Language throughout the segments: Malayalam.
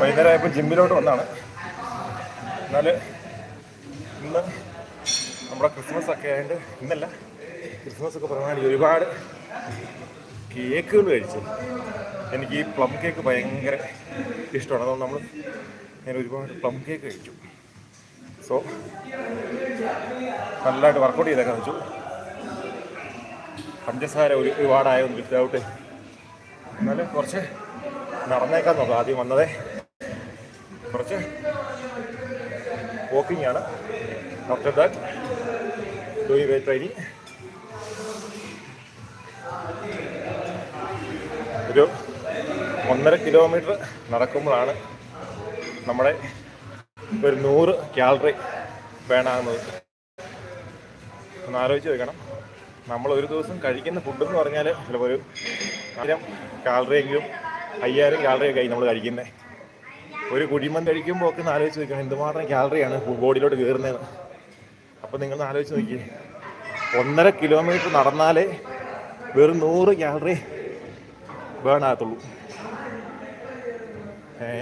വൈകുന്നേരമായപ്പോൾ ജിമ്മിലോട്ട് വന്നാണ്. എന്നാൽ ഇന്ന് നമ്മുടെ ക്രിസ്മസ് ഒക്കെ ആയതുകൊണ്ട് ഇന്നല്ല. ക്രിസ്മസ് ഒക്കെ പറഞ്ഞാൽ ഒരുപാട് കേക്കുകൾ കഴിച്ചു എനിക്ക് ഈ പ്ലം കേക്ക് ഭയങ്കര ഇഷ്ടമാണ്. അതുകൊണ്ട് നമ്മൾ ഞാൻ ഒരുപാട് പ്ലം കേക്ക് കഴിച്ചു. സോ നല്ലതായിട്ട് വർക്കൗട്ട് ചെയ്തേക്കാൻ വെച്ചു. പഞ്ചസാര ഒരു ഒരുപാടായൊന്നും വിത്തൗട്ട് എന്നാലും കുറച്ച് നടന്നേക്കാൻ നോക്കാം. ആദ്യം വന്നതേ. കുറച്ച് വോക്കിംഗ് ആണ്. Doctor that doing weight training ഒരു ഒന്നര കിലോമീറ്റർ നടക്കുമ്പോഴാണ് നമ്മുടെ ഒരു നൂറ് കാലറി വേണമെന്നത് ഒന്ന് ആലോചിച്ച് വെക്കണം. നമ്മൾ ഒരു ദിവസം കഴിക്കുന്ന ഫുഡ് എന്ന് പറഞ്ഞാൽ ചിലപ്പോൾ ഒരു ആയിരം കാലറിയെങ്കിലും അയ്യായിരം കാലറിയൊക്കെ ആയി നമ്മൾ കഴിക്കുന്നത് ഒരു കുഴിമൻ കഴിക്കുമ്പോൾ ഒക്കെ ഒന്ന് ആലോചിച്ച് വെക്കണം. എന്തുമാത്രം കാലറിയാണ് ബോഡിയിലോട്ട് കയറുന്നതെന്ന് അപ്പോൾ നിങ്ങൾ ആലോചിച്ച് നോക്കിയേ. ഒന്നര കിലോമീറ്റർ നടന്നാലേ വെറും നൂറ് കാലറി ബേൺ ആകത്തുള്ളൂ ഏ?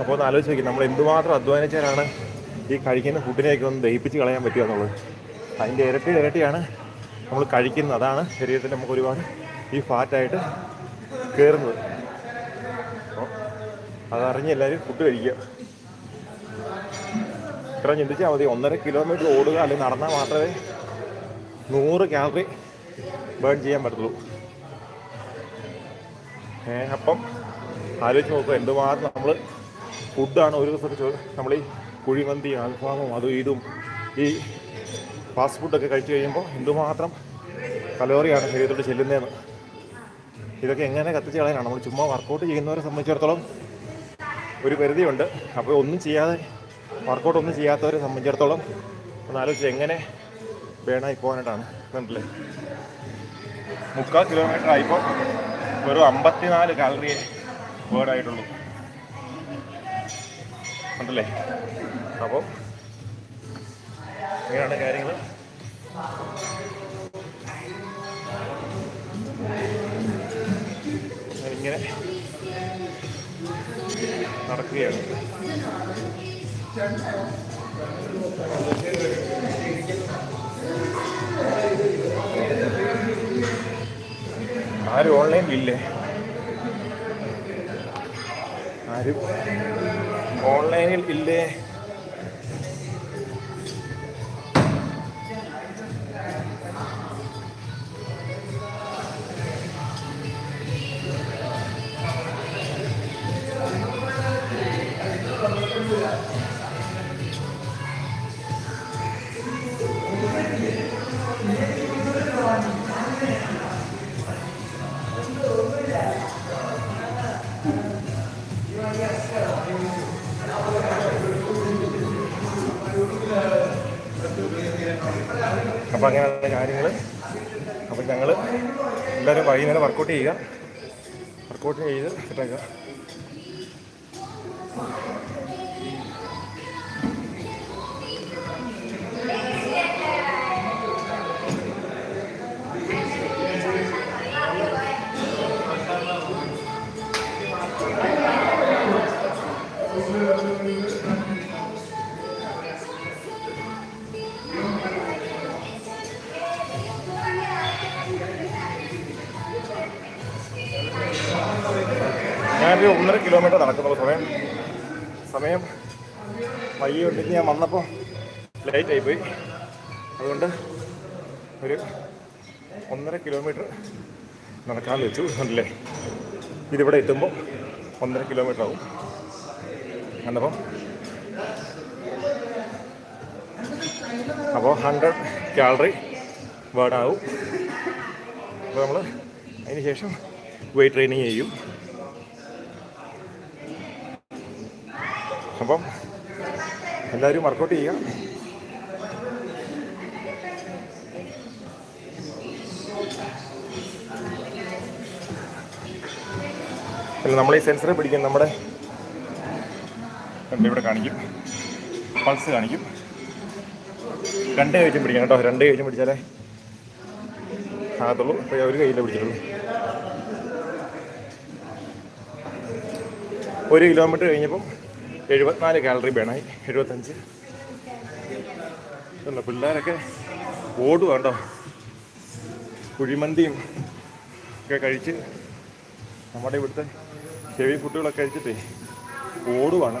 അപ്പോൾ ഒന്ന് ആലോചിച്ച് നോക്കി നമ്മൾ എന്തുമാത്രം അധ്വാനിച്ചാലാണ് ഈ കഴിക്കുന്ന ഫുഡിനെയൊക്കെ ഒന്ന് ദഹിപ്പിച്ച് കളയാൻ പറ്റുക എന്നുള്ളത്. അതിന്റെ ഇരട്ടി ഇരട്ടിയാണ് നമ്മൾ കഴിക്കുന്നത്. അതാണ് ശരീരത്തിൽ നമുക്ക് ഒരുപാട് ഈ ഫാറ്റായിട്ട് കയറുന്നത് അപ്പോൾ അതറിഞ്ഞ് എല്ലാവരും ഫുഡ് കഴിക്കുക. ഇത്ര ചിന്തിച്ചാൽ മതി. ഒന്നര കിലോമീറ്റർ ഓടുക അല്ലെങ്കിൽ നടന്നാൽ മാത്രമേ നൂറ് കാലറി ബേൺ ചെയ്യാൻ പറ്റുള്ളൂ അപ്പം ആലോചിച്ച് നോക്കുക എന്തുമാത്രം നമ്മൾ ഫുഡാണ് ഒരു ദിവസത്തെ നമ്മൾ ഈ കുഴിമന്തി അൽഫാമും അതും ഇതും ഈ ഫാസ്റ്റ് ഫുഡൊക്കെ കഴിച്ചു കഴിയുമ്പോൾ എന്തുമാത്രം കലോറിയാണ് ശരീരത്തോട് ചെല്ലുന്നതെന്ന്. ഇതൊക്കെ എങ്ങനെ കത്തിച്ച് കളയാനാണ്? നമ്മൾ ചുമ്മാ വർക്കൗട്ട് ചെയ്യുന്നവരെ സംബന്ധിച്ചിടത്തോളം ഒരു പരിധിയുണ്ട്. അപ്പോൾ ഒന്നും ചെയ്യാതെ വർക്കൗട്ട് ഒന്നും ചെയ്യാത്തവരെ സംബന്ധിച്ചിടത്തോളം ഒന്ന് ആലോചിച്ച് എങ്ങനെ വേണമായി പോകാനായിട്ടാണ്. കണ്ടില്ലേ? മുക്കാൽ കിലോമീറ്റർ ആയിപ്പോൾ വെറും അമ്പത്തിനാല് കാലറിയെ വേർഡായിട്ടുള്ളൂ ഉണ്ടല്ലേ അപ്പോൾ ഇങ്ങനെയാണ് കാര്യങ്ങൾ ഇങ്ങനെ നടക്കുകയാണ്. ആരും ഓൺലൈനിലില്ലേ ആരും ഓൺലൈനിൽ ഇല്ലേ? അപ്പോൾ അങ്ങനെയുള്ള കാര്യങ്ങൾ അപ്പോൾ ഞങ്ങൾ എല്ലാവരും വൈകുന്നേരം വർക്കൗട്ട് ചെയ്യുക. വർക്കൗട്ട് ചെയ്ത് സെറ്റാക്കുക ഞാനൊരു ഒന്നര കിലോമീറ്റർ നടക്കുന്നുള്ളൂ സമയം. സമയം വൈകി ഉണ്ടെങ്കിൽ ഞാൻ വന്നപ്പോൾ ലേറ്റ് പോയി. അതുകൊണ്ട് ഒരു ഒന്നര കിലോമീറ്റർ നടക്കാൻ വെച്ചു അല്ലേ? ഇതിവിടെ എത്തുമ്പോൾ ഒന്നര കിലോമീറ്റർ ആവും. എന്നപ്പം അപ്പോൾ ഹൺഡ്രഡ് കാലറി വേർഡാവും അപ്പോൾ നമ്മൾ അതിന് ശേഷം വെയിറ്റ് ട്രെയിനിങ് ചെയ്യും. അപ്പം എല്ലാവരും വർക്കൗട്ട് ചെയ്യുക. അല്ല നമ്മൾ ഈ സെൻസറെ പിടിക്കും നമ്മുടെ ഇവിടെ കാണിക്കും. പൾസ് കാണിക്കും. രണ്ട് കഴിച്ചും പിടിക്കണം കേട്ടോ. രണ്ട് കഴിച്ചും പിടിച്ചാലേ ആകത്തുള്ളൂ. ഇപ്പോൾ ഒരു കയ്യിലേ പിടിച്ചിട്ടുള്ളൂ. ഒരു കിലോമീറ്റർ കഴിഞ്ഞപ്പം എഴുപത്തിനാല് കാലറി വേണമായി എഴുപത്തഞ്ച്. അല്ല പിള്ളേരൊക്കെ ഓടുക കേട്ടോ കുഴിമന്തിയും ഒക്കെ കഴിച്ച് നമ്മുടെ ഇവിടുത്തെ ചെവി ഫുഡുകളൊക്കെ കഴിച്ചിട്ടേ ഓടുവാണ്.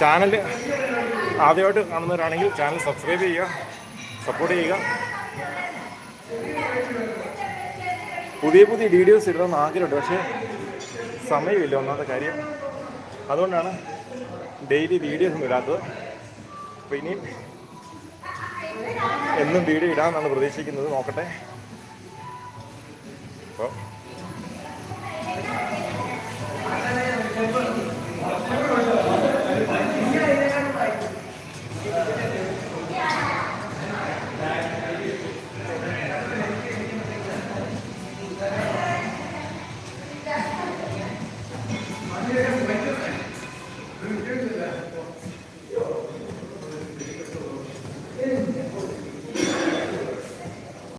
ചാനൽ ആദ്യമായിട്ട് കാണുന്നവരാണെങ്കിൽ ചാനൽ സബ്സ്ക്രൈബ് ചെയ്യുക സപ്പോർട്ട് ചെയ്യുക. പുതിയ പുതിയ വീഡിയോസ് ഇടണമെന്ന് ആഗ്രഹമുണ്ട് പക്ഷേ സമയമില്ല ഒന്നാമത്തെ കാര്യം. അതുകൊണ്ടാണ് ഡെയിലി വീഡിയോസ് ഇടാത്തത്. അപ്പോൾ ഇനിയും എന്നും വീഡിയോ ഇടാമെന്നാണ് പ്രതീക്ഷിക്കുന്നത്. നോക്കട്ടെ. അപ്പോൾ